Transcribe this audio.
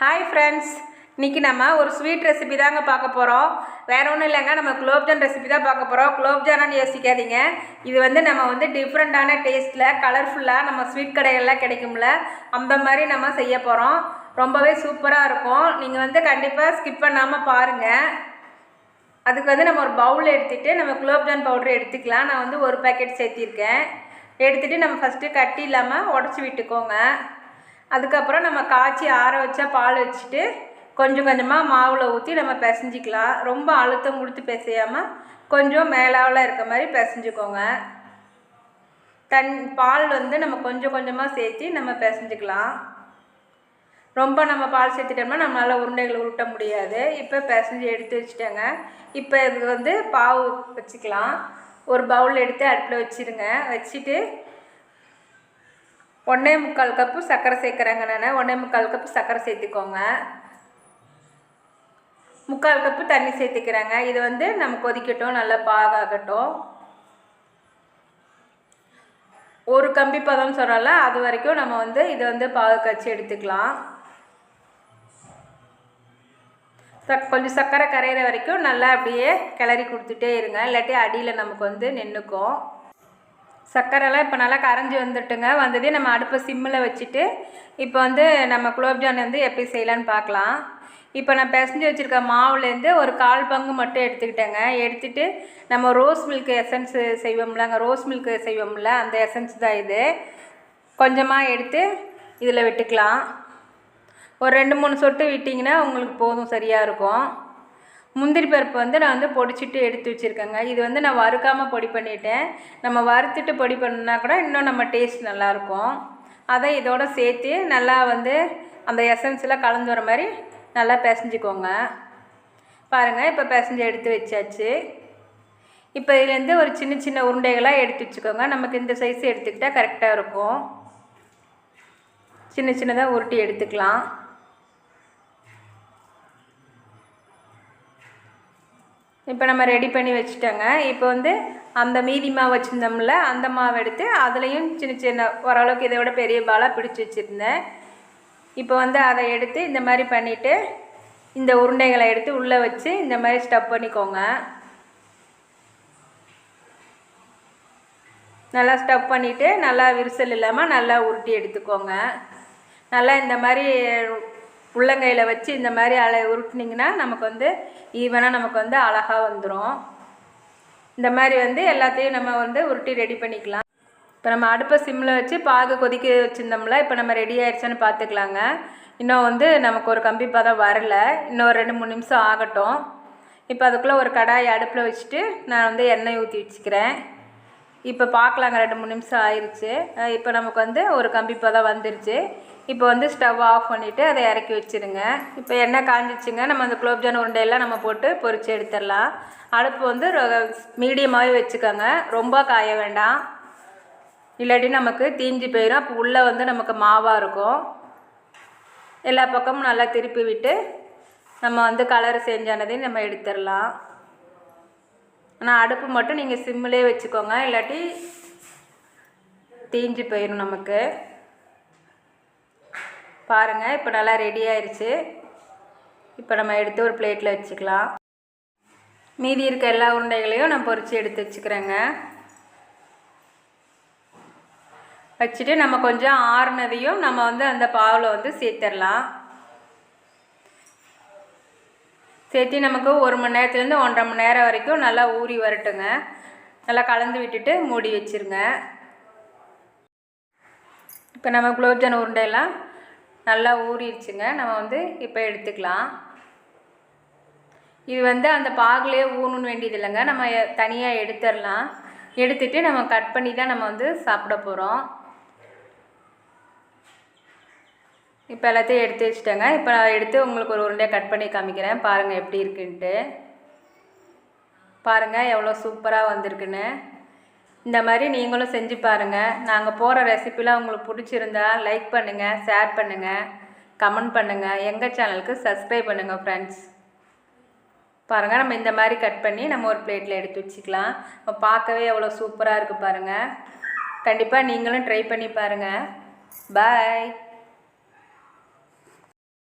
Hi friends இன்றைக்கி நம்ம ஒரு ஸ்வீட் ரெசிபி தாங்க பார்க்க போகிறோம் வேற ஒன்றும் இல்லைங்க நம்ம குலோப்ஜான் ரெசிபி தான் பார்க்க போகிறோம் குலோப்ஜானான்னு யோசிக்காதீங்க. இது வந்து நம்ம வந்து டிஃப்ரெண்ட்டான டேஸ்ட்டில் கலர்ஃபுல்லாக நம்ம ஸ்வீட் கடைகள்லாம் கிடைக்கும்ல அந்த மாதிரி நம்ம செய்ய போகிறோம் ரொம்பவே சூப்பராக இருக்கும். நீங்கள் வந்து கண்டிப்பாக ஸ்கிப் பண்ணாமல் பாருங்கள் அதுக்கு வந்து நம்ம ஒரு பவுல் எடுத்துகிட்டு நம்ம குலோப்ஜான் பவுடர் எடுத்துக்கலாம். நான் வந்து ஒரு பேக்கெட் சேர்த்திருக்கேன். எடுத்துகிட்டு நம்ம ஃபஸ்ட்டு கட்டி இல்லாமல் உடச்சி விட்டுக்கோங்க. அதுக்கப்புறம் நம்ம காய்ச்சி ஆற வச்சா பால் வச்சுட்டு கொஞ்சம் கொஞ்சமாக மாவில் ஊற்றி நம்ம பிசைஞ்சிக்கலாம். ரொம்ப அழுத்தம் கொடுத்து பிசையாமல் கொஞ்சம் மேலாவில் இருக்க மாதிரி பிசைஞ்சுக்கோங்க. தன் பால் வந்து நம்ம கொஞ்சம் கொஞ்சமாக சேர்த்து நம்ம பிசைஞ்சிக்கலாம். ரொம்ப நம்ம பால் சேர்த்துட்டோம்னா நம்மளால் உருண்டைகளை உருட்ட முடியாது. இப்போ பிசைஞ்சு எடுத்து வச்சுட்டேங்க. இப்போ இதுக்கு வந்து பாவு வச்சுக்கலாம். ஒரு பவுல் எடுத்து அடுப்பில் வச்சுருங்க. வச்சுட்டு ஒன்றே முக்கால் கப்பு சர்க்கரை சேர்க்குறேங்க நான் ஒன்றே முக்கால் கப்பு சர்க்கரை சேர்த்துக்கோங்க. முக்கால் கப்பு தண்ணி சேர்த்துக்கிறேங்க. இது வந்து நம்ம கொதிக்கட்டும் நல்லா பாகாகட்டும். ஒரு கம்பி பதம் சொல்கிறோம்ல அது வரைக்கும் நம்ம வந்து இதை வந்து பாகு காய்ச்சி எடுத்துக்கலாம். சக் கொஞ்சம் சர்க்கரை கரையிற வரைக்கும் நல்லா அப்படியே கிளறி கொடுத்துட்டே இருங்க. இல்லாட்டி அடியில் நமக்கு வந்து நின்றுக்கும் சர்க்கரைலாம் இப்போ நல்லா கரைஞ்சி வந்துட்டுங்க. வந்ததே நம்ம அடுப்பை சிம்மில் வச்சுட்டு இப்போ வந்து நம்ம குலோப்ஜான் வந்து எப்படி செய்யலான்னு பார்க்கலாம் இப்போ நான் பிசைஞ்சு வச்சுருக்க மாவுலேருந்து ஒரு கால் பங்கு மட்டும் எடுத்துக்கிட்டேங்க. எடுத்துகிட்டு நம்ம ரோஸ் மில்க் எசன்ஸ் செய்வோம்ல அங்கே ரோஸ் மில்க் செய்வோம்ல அந்த எசன்ஸ் தான் இது. கொஞ்சமாக எடுத்து இதில் விட்டுக்கலாம். ஒரு ரெண்டு மூணு சொட்டு விட்டிங்கன்னா உங்களுக்கு போதும் சரியாக இருக்கும். முந்திரி பருப்பு வந்து நான் வந்து பொடிச்சிட்டு எடுத்து வச்சுருக்கேங்க. இது வந்து நான் வறுக்காமல் பொடி பண்ணிட்டேன். நம்ம வறுத்துட்டு பொடி பண்ணால் கூட இன்னும் நம்ம டேஸ்ட் நல்லாயிருக்கும். அதை இதோடு சேர்த்து நல்லா வந்து அந்த எசன்ஸில் கலந்து வர மாதிரி நல்லா பிசைஞ்சிக்கோங்க. பாருங்கள் இப்போ பிசைஞ்சு எடுத்து வச்சாச்சு. இப்போ இதுலேருந்து ஒரு சின்ன சின்ன உருண்டைகளாக எடுத்து வச்சுக்கோங்க. நமக்கு இந்த சைஸ் எடுத்துக்கிட்டால் கரெக்டாக இருக்கும். சின்ன சின்னதாக உருட்டி எடுத்துக்கலாம். இப்போ நம்ம ரெடி பண்ணி வச்சுட்டோங்க. இப்போ வந்து அந்த மீதி மாவு வச்சுருந்தோம்ல அந்த மாவு எடுத்து அதுலேயும் சின்ன சின்ன ஓரளவுக்கு இதை விட பெரிய பாலாக பிடிச்சி வச்சுருந்தேன். இப்போ வந்து அதை எடுத்து இந்த மாதிரி பண்ணிவிட்டு இந்த உருண்டைகளை எடுத்து உள்ளே வச்சு இந்த மாதிரி ஸ்டப் பண்ணிக்கோங்க. நல்லா ஸ்டப் பண்ணிவிட்டு நல்லா விரிசல் இல்லாமல் நல்லா உருட்டி எடுத்துக்கோங்க. நல்லா இந்த மாதிரி உள்ளங்கையில் வச்சு இந்த மாதிரி அலை உருட்டினிங்கன்னா நமக்கு வந்து ஈவனாக நமக்கு வந்து அழகாக வந்துடும் இந்த மாதிரி வந்து எல்லாத்தையும் நம்ம வந்து உருட்டி ரெடி பண்ணிக்கலாம். இப்போ நம்ம அடுப்பை சிம்மில் வச்சு பாகு கொதிக்க வச்சுருந்தோம்ல இப்போ நம்ம ரெடி ஆயிடுச்சான்னு பார்த்துக்கலாங்க. இன்னும் வந்து நமக்கு ஒரு கம்பி பதம் வரல. இன்னும் ஒரு ரெண்டு மூணு நிமிஷம் ஆகட்டும். இப்போ அதுக்குள்ளே ஒரு கடாய் அடுப்பில் வச்சுட்டு நான் வந்து எண்ணெய் ஊற்றி வச்சுக்கிறேன். இப்போ பார்க்கலாங்க ரெண்டு மூணு நிமிஷம் ஆயிடுச்சு இப்போ நமக்கு வந்து ஒரு கம்பி பதம் வந்துருச்சு. இப்போ வந்து ஸ்டவ் ஆஃப் பண்ணிவிட்டு அதை இறக்கி வச்சுருங்க. இப்போ எண்ணெய் காஞ்சிச்சுங்க நம்ம அந்த குலோப்ஜான் உருண்டையெல்லாம் நம்ம போட்டு பொறிச்சு எடுத்துடலாம். அடுப்பு வந்து மீடியமாகவே வச்சுக்கோங்க. ரொம்ப காய வேண்டாம். இல்லாட்டி நமக்கு தீஞ்சு போயிடும் அப்போ உள்ளே வந்து நமக்கு மாவாக இருக்கும். எல்லா பக்கமும் நல்லா திருப்பி விட்டு நம்ம வந்து கலர் செஞ்சானதையும் நம்ம எடுத்துடலாம். ஆனால் அடுப்பு மட்டும் நீங்கள் சிம்மிலே வச்சுக்கோங்க. இல்லாட்டி தீஞ்சு போயிடும் நமக்கு. பாருங்கள் இப்போ நல்லா ரெடி ஆயிடுச்சு இப்போ நம்ம எடுத்து ஒரு பிளேட்டில் வச்சுக்கலாம். மீதி இருக்க எல்லா உருண்டைகளையும் நான் பொறிச்சு எடுத்து வச்சுக்கிறேங்க. வச்சுட்டு நம்ம கொஞ்சம் ஆறுனதையும் நம்ம வந்து அந்த பாவில் வந்து சேர்த்துடலாம் சேர்த்து நமக்கு ஒரு மணி நேரத்துலேருந்து ஒன்றரை மணி நேரம் வரைக்கும் நல்லா ஊறி வரட்டுங்க. நல்லா கலந்து விட்டுட்டு மூடி வச்சுருங்க. இப்போ நம்ம குலோப்ஜான் உருண்டையெல்லாம் நல்லா ஊறிடுச்சுங்க. நம்ம வந்து இப்போ எடுத்துக்கலாம். இது வந்து அந்த பாகுலேயே ஊணுன்னு வேண்டியது இல்லைங்க. நம்ம தனியாக எடுத்துடலாம். எடுத்துகிட்டு நம்ம கட் பண்ணி தான் நம்ம வந்து சாப்பிட போகிறோம் இப்போ எல்லாத்தையும் எடுத்து வச்சுட்டேங்க. இப்போ நான் எடுத்து உங்களுக்கு ஒரு உருண்டையை கட் பண்ணி காமிக்கிறேன். பாருங்கள் எப்படி இருக்குன்ட்டு. பாருங்கள் எவ்வளோ சூப்பராக வந்திருக்குன்னு. இந்த மாதிரி நீங்களும் செஞ்சு பாருங்கள் நாங்கள் போகிற ரெசிப்பிலாம் உங்களுக்கு பிடிச்சிருந்தா லைக் பண்ணுங்கள் ஷேர் பண்ணுங்கள் கமெண்ட் பண்ணுங்கள் எங்கள் சேனலுக்கு சப்ஸ்கிரைப் பண்ணுங்கள் ஃப்ரெண்ட்ஸ் பாருங்கள் நம்ம இந்த மாதிரி கட் பண்ணி நம்ம ஒரு பிளேட்டில் எடுத்து வச்சுக்கலாம். இப்போ பார்க்கவே எவ்வளோ சூப்பராக இருக்குது பாருங்கள் கண்டிப்பாக நீங்களும் ட்ரை பண்ணி பாருங்கள் பாய்